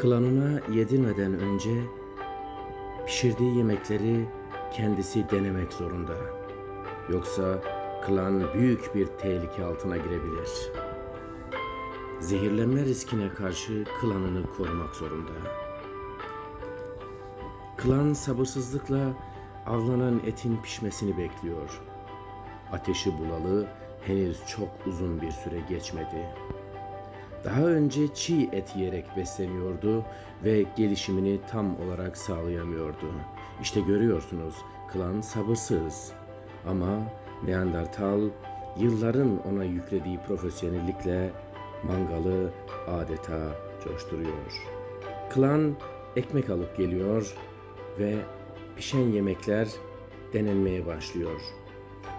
Klanına yedirmeden önce pişirdiği yemekleri kendisi denemek zorunda. Yoksa klan büyük bir tehlike altına girebilir. Zehirlenme riskine karşı klanını korumak zorunda. Klan sabırsızlıkla avlanan etin pişmesini bekliyor. Ateşi bulalı henüz çok uzun bir süre geçmedi. Daha önce çiğ et yiyerek besleniyordu ve gelişimini tam olarak sağlayamıyordu. İşte görüyorsunuz klan sabırsız. Ama Neandertal yılların ona yüklediği profesyonellikle mangalı adeta coşturuyor. Klan ekmek alıp geliyor ve pişen yemekler denenmeye başlıyor.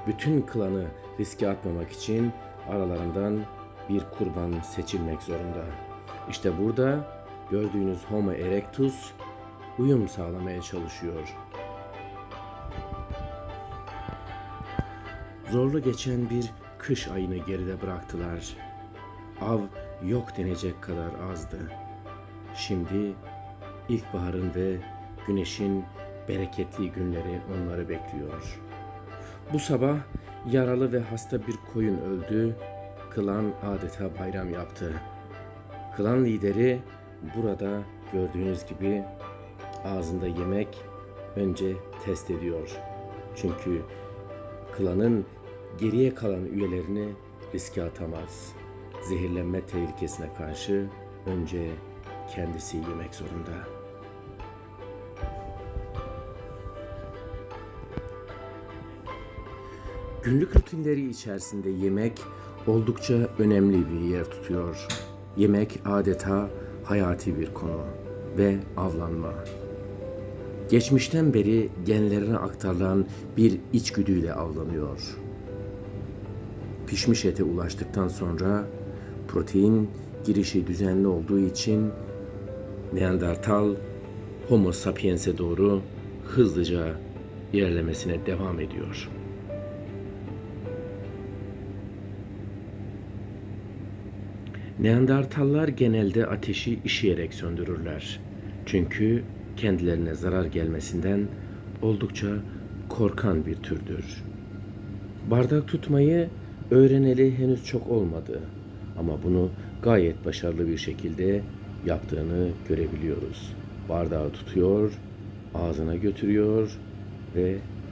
Bütün klanı riske atmamak için aralarından bir kurban seçilmek zorunda. İşte burada gördüğünüz Homo erectus uyum sağlamaya çalışıyor. Zorlu geçen bir kış ayını geride bıraktılar. Av yok denecek kadar azdı. Şimdi ilkbaharın ve güneşin bereketli günleri onları bekliyor. Bu sabah yaralı ve hasta bir koyun öldü. Klan adeta bayram yaptı. Klan lideri burada gördüğünüz gibi ağzında yemek önce test ediyor. Çünkü klanın geriye kalan üyelerini riske atamaz. Zehirlenme tehlikesine karşı önce kendisi yemek zorunda. Günlük rutinleri içerisinde yemek oldukça önemli bir yer tutuyor. Yemek adeta hayati bir konu ve avlanma. Geçmişten beri genlerine aktarılan bir içgüdüyle avlanıyor. Pişmiş ete ulaştıktan sonra protein girişi düzenli olduğu için Neandertal Homo sapiens'e doğru hızlıca ilerlemesine devam ediyor. Neandertallar genelde ateşi işeyerek söndürürler. Çünkü kendilerine zarar gelmesinden oldukça korkan bir türdür. Bardak tutmayı öğreneli henüz çok olmadı ama bunu gayet başarılı bir şekilde yaptığını görebiliyoruz. Bardağı tutuyor, ağzına götürüyor ve